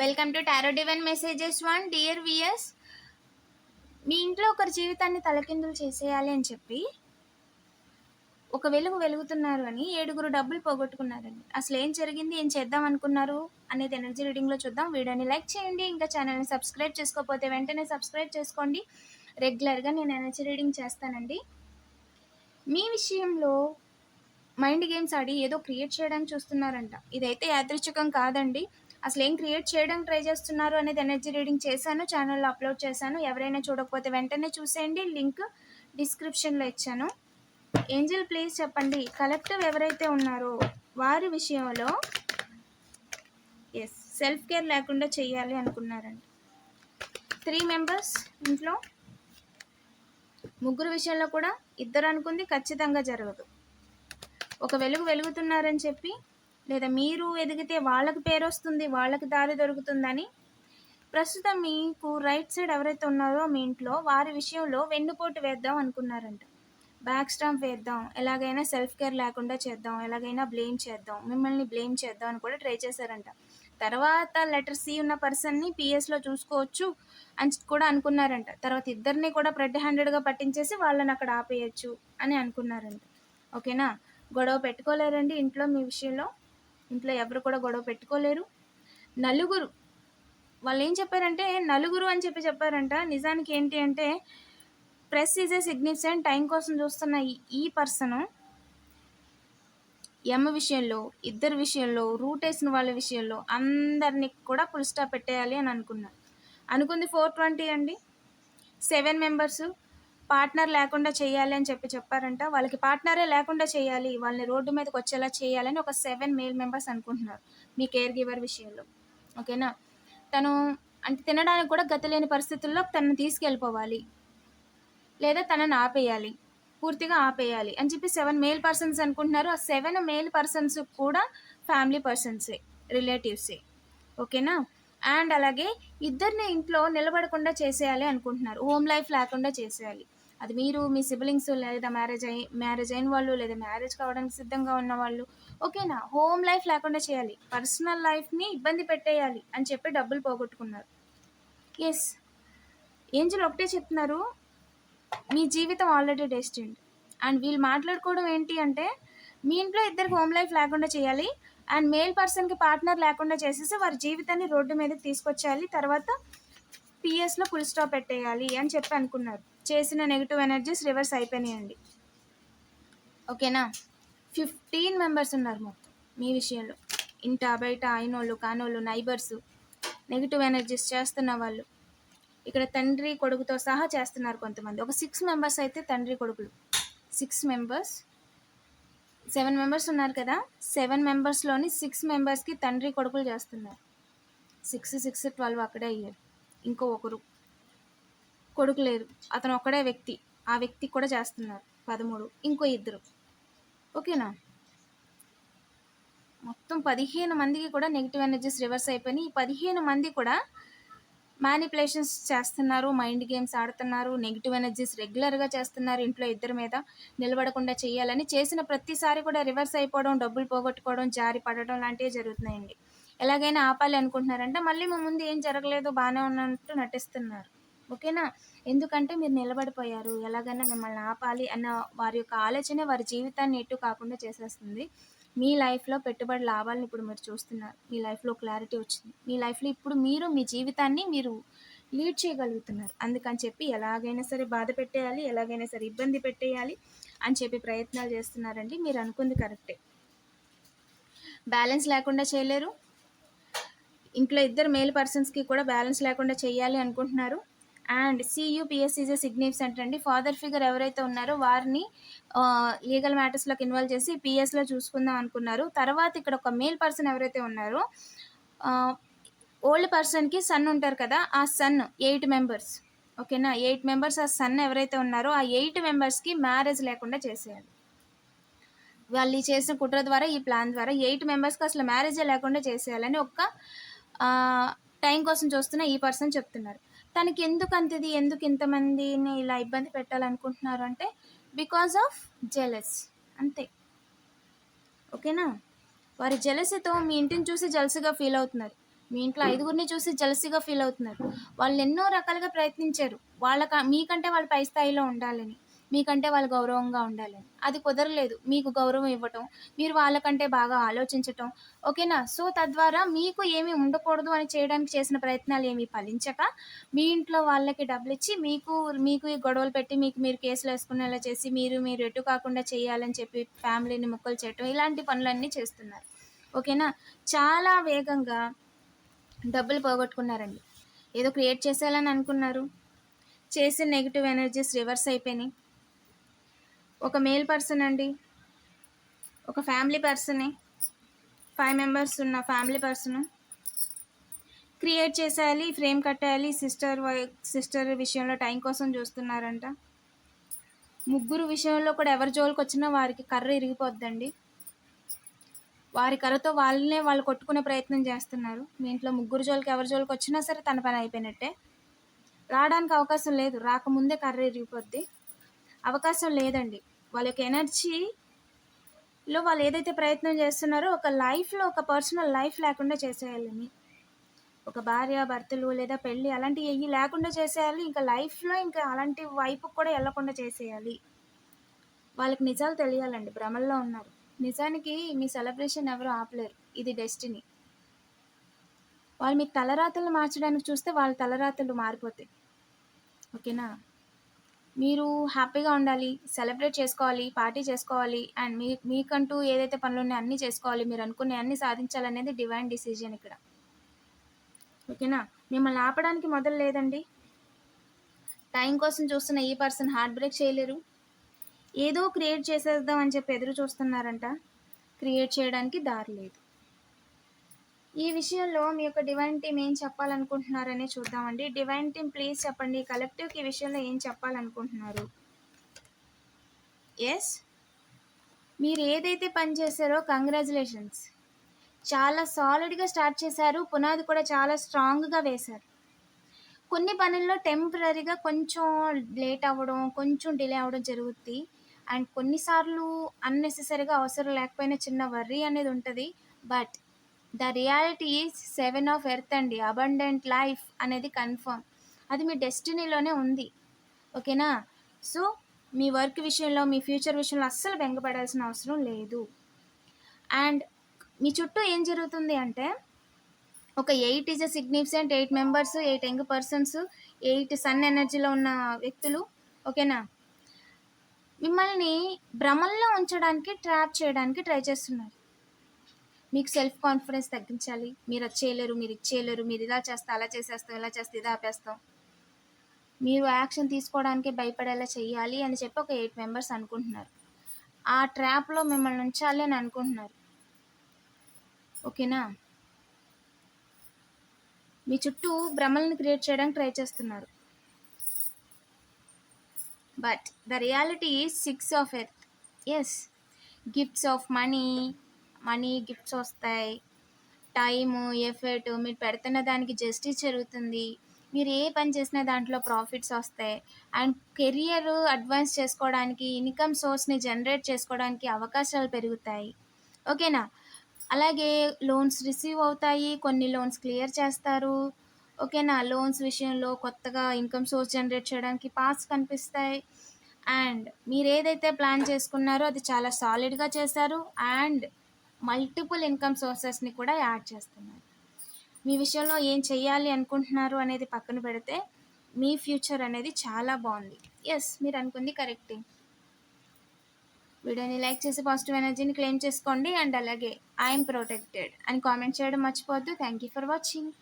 Welcome to tarot divine messages one dear viewers మీ ఇంట్లో ఒకరి జీవితాన్ని తలకిందులు చేసేయాలి అని చెప్పి ఒక వెలుగు వెలుగుతున్నారు అని ఏడుగురు డబ్బులు పోగొట్టుకున్నారండి. అసలు ఏం జరిగింది? ఏం చేద్దాం అనుకున్నారు? అనేది ఎనర్జీ రీడింగ్లో చూద్దాం. వీడియోని లైక్ చేయండి. ఇంకా ఛానల్ని సబ్స్క్రైబ్ చేసుకోకపోతే వెంటనే సబ్స్క్రైబ్ చేసుకోండి. రెగ్యులర్గా నేను ఎనర్జీ రీడింగ్ చేస్తానండి. మీ విషయంలో మైండ్ గేమ్స్ ఆడి ఏదో క్రియేట్ చేయడానికి చూస్తున్నారంట. ఇదైతే యాదృచ్ఛికం కాదండి. అసలు ఏం క్రియేట్ చేయడానికి ట్రై చేస్తున్నారు అనేది ఎనర్జీ రీడింగ్ చేశాను ఛానల్లో అప్లోడ్ చేశాను. ఎవరైనా చూడకపోతే వెంటనే చూసేయండి. లింక్ డిస్క్రిప్షన్లో ఇచ్చాను. ఏంజల్ ప్లీజ్ చెప్పండి. కలెక్టివ్ ఎవరైతే ఉన్నారో వారి విషయంలో ఎస్ సెల్ఫ్ కేర్ లేకుండా చేయాలి అనుకున్నారండి. త్రీ మెంబర్స్ ఇంట్లో ముగ్గురు విషయంలో కూడా ఇద్దరు అనుకుంది ఖచ్చితంగా జరగదు. ఒక వెలుగు వెలుగుతున్నారని చెప్పి లేదా మీరు ఎదిగితే వాళ్ళకి పేరు వస్తుంది వాళ్ళకి దారి దొరుకుతుందని. ప్రస్తుతం మీకు రైట్ సైడ్ ఎవరైతే ఉన్నారో మీ ఇంట్లో వారి విషయంలో వెన్నుపోటు వేద్దాం అనుకున్నారంట. బ్యాక్ స్టాంప్ వేద్దాం ఎలాగైనా సెల్ఫ్ కేర్ లేకుండా చేద్దాం ఎలాగైనా బ్లేమ్ చేద్దాం మిమ్మల్ని బ్లేమ్ చేద్దాం అని కూడా ట్రై చేశారంట. తర్వాత లెటర్ సి ఉన్న పర్సన్ని పిఎస్లో చూసుకోవచ్చు అని కూడా అనుకున్నారంట. తర్వాత ఇద్దరిని కూడా రెడ్ హ్యాండెడ్గా పట్టించేసి వాళ్ళని అక్కడ ఆపేయచ్చు అని అనుకున్నారంట. ఓకేనా? గొడవ పెట్టుకోలేరండి ఇంట్లో మీ విషయంలో? ఇంట్లో ఎవరు కూడా గొడవ పెట్టుకోలేరు. నలుగురు వాళ్ళు ఏం చెప్పారంటే నలుగురు అని చెప్పి చెప్పారంట. నిజానికి ఏంటి అంటే press is a significant time కోసం చూస్తున్న ఈ- పర్సన్ ఎమ్మ విషయంలో ఇద్దరు విషయంలో రూట్ వేసిన వాళ్ళ విషయంలో అందరినీ కూడా ఫుల్ స్టాప్ పెట్టేయాలి అని అనుకున్నా అనుకుంది ఫోర్ ట్వంటీ అండి. సెవెన్ మెంబర్సు పార్ట్నర్ లేకుండా చేయాలి అని చెప్పి చెప్పారంట. వాళ్ళకి పార్ట్నరే లేకుండా చేయాలి. వాళ్ళని రోడ్డు మీదకి వచ్చేలా చేయాలని ఒక సెవెన్ మేల్ మెంబర్స్ అనుకుంటున్నారు మీ కేర్ గివర్ విషయంలో. ఓకేనా తను అంటే తినడానికి కూడా గతి లేని పరిస్థితుల్లో తనను తీసుకెళ్ళిపోవాలి. లేదా తనని ఆపేయాలి. పూర్తిగా ఆపేయాలి అని చెప్పి సెవెన్ మేల్ పర్సన్స్ అనుకుంటున్నారు. ఆ సెవెన్ మేల్ పర్సన్స్ కూడా ఫ్యామిలీ పర్సన్సే రిలేటివ్సే ఓకేనా అండ్ అలాగే ఇద్దరిని ఇంట్లో నిలబడకుండా చేసేయాలి అనుకుంటున్నారు. హోమ్ లైఫ్ లేకుండా చేసేయాలి. అది మీరు మీ సిబ్లింగ్స్ లేదా మ్యారేజ్ అయి మ్యారేజ్ అయిన వాళ్ళు లేదా మ్యారేజ్ కావడానికి సిద్ధంగా ఉన్న వాళ్ళు ఓకేనా హోమ్ లైఫ్ లేకుండా చేయాలి. పర్సనల్ లైఫ్ని ఇబ్బంది పెట్టేయాలి అని చెప్పి డబ్బులు పోగొట్టుకున్నారు. ఎస్ ఏంజల్ ఒకటే చెప్తున్నారు మీ జీవితం ఆల్రెడీ డెస్టిండ్ అండ్ వీళ్ళు మాట్లాడుకోవడం ఏంటి అంటే మీ ఇంట్లో ఇద్దరికి హోమ్ లైఫ్ లేకుండా చేయాలి అండ్ మేల్ పర్సన్కి పార్ట్నర్ లేకుండా చేసేసి వారి జీవితాన్ని రోడ్డు మీదకి తీసుకొచ్చేయాలి. తర్వాత పిఎస్లో ఫుల్ స్టాప్ పెట్టేయాలి అని చెప్పి అనుకున్నారు. చేసిన నెగిటివ్ ఎనర్జీస్ రివర్స్ అయిపోయినాయండి. ఓకేనా? ఫిఫ్టీన్ మెంబర్స్ ఉన్నారు మొత్తం మీ విషయంలో. ఇంట బయట అయినోళ్ళు కానోళ్ళు నైబర్స్ నెగిటివ్ ఎనర్జీస్ చేస్తున్న వాళ్ళు. ఇక్కడ తండ్రి కొడుకుతో సహా చేస్తున్నారు కొంతమంది. ఒక సిక్స్ మెంబర్స్ అయితే తండ్రి కొడుకులు. సిక్స్ మెంబర్స్ సెవెన్ మెంబర్స్ ఉన్నారు కదా? సెవెన్ మెంబర్స్లోని సిక్స్ మెంబర్స్కి తండ్రి కొడుకులు చేస్తున్నారు. సిక్స్ సిక్స్ ట్వెల్వ్ అక్కడే అయ్యారు. ఇంకో ఒకరు. కొడుకు లేరు. అతను ఒక్కడే వ్యక్తి. ఆ వ్యక్తి కూడా చేస్తున్నారు. పదమూడు. ఇంకో ఇద్దరు. ఓకేనా? మొత్తం పదిహేను మందికి కూడా నెగిటివ్ ఎనర్జీస్ రివర్స్ అయిపోయినాయి. ఈ పదిహేను మంది కూడా మ్యానిపులేషన్స్ చేస్తున్నారు. మైండ్ గేమ్స్ ఆడుతున్నారు. నెగిటివ్ ఎనర్జీస్ రెగ్యులర్గా చేస్తున్నారు ఇంట్లో ఇద్దరి మీద. నిలబడకుండా చేయాలని చేసిన ప్రతిసారి కూడా రివర్స్ అయిపోవడం డబ్బులు పోగొట్టుకోవడం జారి పడడం లాంటివి జరుగుతున్నాయండి. ఎలాగైనా ఆపాలి అనుకుంటున్నారంటే. మళ్ళీ మా ముందు ఏం జరగలేదు బాగానే ఉన్నట్టు నటిస్తున్నారు. ఓకేనా? ఎందుకంటే మీరు నిలబడిపోయారు. ఎలాగైనా మిమ్మల్ని ఆపాలి అన్న వారి యొక్క ఆలోచనే వారి జీవితాన్ని ఎటు కాకుండా చేసేస్తుంది. మీ లైఫ్లో పెట్టుబడి లాభాలను ఇప్పుడు మీరు చూస్తున్నారు. మీ లైఫ్లో క్లారిటీ వచ్చింది. మీ లైఫ్లో ఇప్పుడు మీరు మీ జీవితాన్ని మీరు లీడ్ చేయగలుగుతున్నారు. అందుకని చెప్పి ఎలాగైనా సరే బాధ పెట్టేయాలి ఎలాగైనా సరే ఇబ్బంది పెట్టేయాలి అని చెప్పి ప్రయత్నాలు చేస్తున్నారండి. మీరు అనుకుంది కరెక్టే. బ్యాలెన్స్ లేకుండా చేయలేరు. ఇంట్లో ఇద్దరు మేల్ పర్సన్స్కి కూడా బ్యాలెన్స్ లేకుండా చేయాలి అనుకుంటున్నారు. And C U P S is a significant అండి. ఫాదర్ ఫిగర్ ఎవరైతే ఉన్నారో వారిని లీగల్ మ్యాటర్స్లోకి ఇన్వాల్వ్ చేసి పిఎస్లో చూసుకుందాం అనుకున్నారు. తర్వాత ఇక్కడ ఒక మేల్ పర్సన్ ఎవరైతే ఉన్నారో ఓల్డ్ పర్సన్కి సన్ ఉంటారు కదా ఆ సన్ ఎయిట్ మెంబర్స్ ఓకేనా ఎయిట్ మెంబర్స్ ఆ సన్ ఎవరైతే ఉన్నారో ఆ ఎయిట్ మెంబర్స్కి మ్యారేజ్ లేకుండా చేసేయాలి. వాళ్ళు చేసిన కుట్ర ద్వారా ఈ ప్లాన్ ద్వారా ఎయిట్ మెంబర్స్కి అసలు మ్యారేజే లేకుండా చేసేయాలని ఒక్క టైం కోసం చూస్తున్న ఈ పర్సన్ చెప్తున్నారు. తనకి ఎందుకు అంతది ఎందుకు ఇంతమందిని ఇలా ఇబ్బంది పెట్టాలనుకుంటున్నారు అంటే బికాజ్ ఆఫ్ జెలస్ అంతే. ఓకేనా? వారి జలసితో మీ ఇంటిని చూసి జలసిగా ఫీల్ అవుతున్నారు. మీ ఇంట్లో ఐదుగురిని చూసి జలసిగా ఫీల్ అవుతున్నారు. వాళ్ళు ఎన్నో రకాలుగా ప్రయత్నించారు. వాళ్ళ మీకంటే వాళ్ళు పై స్థాయిలో ఉండాలని. మీకంటే వాళ్ళు గౌరవంగా ఉండాలని అది కుదరలేదు. మీకు గౌరవం ఇవ్వటం మీరు వాళ్ళకంటే బాగా ఆలోచించటం. ఓకేనా? సో తద్వారా మీకు ఏమి ఉండకూడదు అని చేయడానికి చేసిన ప్రయత్నాలు ఏమీ ఫలించక మీ ఇంట్లో వాళ్ళకి డబ్బులు ఇచ్చి మీకు మీకు ఈ గొడవలు పెట్టి మీకు మీరు కేసులు వేసుకునేలా చేసి మీరు మీరు ఎటు కాకుండా చేయాలని చెప్పి ఫ్యామిలీని ముక్కలు చేయటం ఇలాంటి పనులన్నీ చేస్తున్నారు. ఓకేనా? చాలా వేగంగా డబ్బులు పోగొట్టుకున్నారండి. ఏదో క్రియేట్ చేసేయాలని అనుకున్నారు. చేసిన నెగిటివ్ ఎనర్జీస్ రివర్స్ అయిపోయినాయి. ఒక మేల్ పర్సన్ అండి. ఒక ఫ్యామిలీ పర్సనే ఫైవ్ మెంబర్స్ ఉన్న ఫ్యామిలీ పర్సన్ క్రియేట్ చేసేయాలి ఫ్రేమ్ కట్టేయాలి సిస్టర్ వై సిస్టర్ విషయంలో టైం కోసం చూస్తున్నారంట. ముగ్గురు విషయంలో కూడా ఎవరి జోలికి వచ్చినా వారికి కర్ర ఇరిగిపోద్దండి. వారి కర్రతో వాళ్ళనే వాళ్ళు కొట్టుకునే ప్రయత్నం చేస్తున్నారు. మీ ఇంట్లో ముగ్గురు జోలికి ఎవరి జోలికి వచ్చినా సరే తన పని అయిపోయినట్టే. రావడానికి అవకాశం లేదు. రాకముందే కర్ర ఇరిగిపోద్ది. అవకాశం లేదండి. వాళ్ళ యొక్క ఎనర్జీలో వాళ్ళు ఏదైతే ప్రయత్నం చేస్తున్నారో ఒక లైఫ్లో ఒక పర్సనల్ లైఫ్ లేకుండా చేసేయాలని. ఒక భార్య భర్తలు లేదా పెళ్ళి అలాంటివి ఏవి లేకుండా చేసేయాలి. ఇంకా లైఫ్లో ఇంకా అలాంటి వైపు కూడా వెళ్ళకుండా చేసేయాలి. వాళ్ళకి నిజాలు తెలియాలండి. భ్రమల్లో ఉన్నారు. నిజానికి మీ సెలబ్రేషన్ ఎవరు ఆపలేరు. ఇది డెస్టినీ. వాళ్ళు మీ తలరాతలు మార్చడానికి చూస్తే వాళ్ళ తలరాతలు మారిపోతాయి. ఓకేనా? మీరు హ్యాపీగా ఉండాలి సెలబ్రేట్ చేసుకోవాలి పార్టీ చేసుకోవాలి అండ్ మీ మీకంటూ ఏదైతే పనులు ఉన్నాయో అన్నీ చేసుకోవాలి మీరు అనుకునే అన్నీ సాధించాలనేది డివైన్ డిసిజన్ ఇక్కడ. ఓకేనా? మిమ్మల్ని ఆపడానికి మొదలు లేదండి. టైం కోసం చూస్తున్న ఈ పర్సన్ హార్ట్ బ్రేక్ చేయలేరు. ఏదో క్రియేట్ చేసేద్దాం అని చెప్పి ఎదురు చూస్తున్నారంట. క్రియేట్ చేయడానికి దారి లేదు. ఈ విషయంలో మీ యొక్క డివైన్ టీమ్ ఏం చెప్పాలనుకుంటున్నారనే చూద్దామండి. డివైన్ టీమ్ ప్లీజ్ చెప్పండి. కలెక్టివ్కి ఈ విషయంలో ఏం చెప్పాలనుకుంటున్నారు? ఎస్ మీరు ఏదైతే పని చేశారో కంగ్రాచులేషన్స్ చాలా సాలిడ్గా స్టార్ట్ చేశారు. పునాది కూడా చాలా స్ట్రాంగ్గా వేశారు. కొన్ని పనుల్లో టెంపరీగా కొంచెం లేట్ అవ్వడం కొంచెం డిలే అవ్వడం జరుగుద్ది. అండ్ కొన్నిసార్లు అన్నెసెసరీగా అవసరం లేకపోయినా చిన్న వర్రీ అనేది ఉంటుంది. But the reality is seven of earth అండి అబండెంట్ లైఫ్ అనేది కన్ఫర్మ్ అది మీ డెస్టినీలోనే ఉంది. ఓకేనా? సో మీ వర్క్ విషయంలో మీ ఫ్యూచర్ విషయంలో అస్సలు బెంగపడాల్సిన అవసరం లేదు. అండ్ మీ చుట్టూ ఏం జరుగుతుంది అంటే ఒక eight is a significant eight members eight young persons eight son ఎనర్జీలో ఉన్న వ్యక్తులు ఓకేనా? మిమ్మల్ని భ్రమల్లో ఉంచడానికి ట్రాప్ చేయడానికి ట్రై చేస్తున్నారు. మీకు సెల్ఫ్ కాన్ఫిడెన్స్ తగ్గించాలి. మీరు అది చేయలేరు మీరు ఇది చేయలేరు మీరు ఇలా చేస్తా అలా చేసేస్తాం ఇలా చేస్తే ఇది ఆపేస్తాం. మీరు యాక్షన్ తీసుకోవడానికి భయపడేలా చేయాలి అని చెప్పి ఒక ఎయిట్ మెంబర్స్ అనుకుంటున్నారు. ఆ ట్రాప్లో మిమ్మల్ని ఉంచాలి అని అనుకుంటున్నారు. ఓకేనా? మీ చుట్టూ భ్రమలను క్రియేట్ చేయడానికి ట్రై చేస్తున్నారు. But the reality is six of earth as gifts of money money gifts వస్తాయి. టైము ఎఫర్ట్ మీరు పెడుతున్న దానికి జస్టిస్ జరుగుతుంది. మీరు ఏ పని చేసినా దాంట్లో ప్రాఫిట్స్ వస్తాయి. అండ్ కెరియర్ అడ్వాన్స్ చేసుకోవడానికి ఇన్కమ్ సోర్స్ని జనరేట్ చేసుకోవడానికి అవకాశాలు పెరుగుతాయి. ఓకేనా? అలాగే లోన్స్ రిసీవ్ అవుతాయి. కొన్ని లోన్స్ క్లియర్ చేస్తారు. ఓకేనా? లోన్స్ విషయంలో కొత్తగా ఇన్కమ్ సోర్స్ జనరేట్ చేయడానికి పాస్ కనిపిస్తాయి. అండ్ మీరు ఏదైతే ప్లాన్ చేసుకున్నారో అది చాలా సాలిడ్గా చేశారు. అండ్ మల్టిపుల్ ఇన్కమ్ సోర్సెస్ని కూడా యాడ్ చేస్తున్నారు. మీ విషయంలో ఏం చేయాలి అనుకుంటున్నారు అనేది పక్కన పెడితే మీ ఫ్యూచర్ అనేది చాలా బాగుంది. ఎస్ మీరు అనుకుంది కరెక్టే వీడియోని లైక్ చేసి పాజిటివ్ ఎనర్జీని క్లెయిమ్ చేసుకోండి అండ్ అలాగే ఐఎమ్ ప్రొటెక్టెడ్ అని కామెంట్ చేయడం మర్చిపోవద్దు. Thank you for watching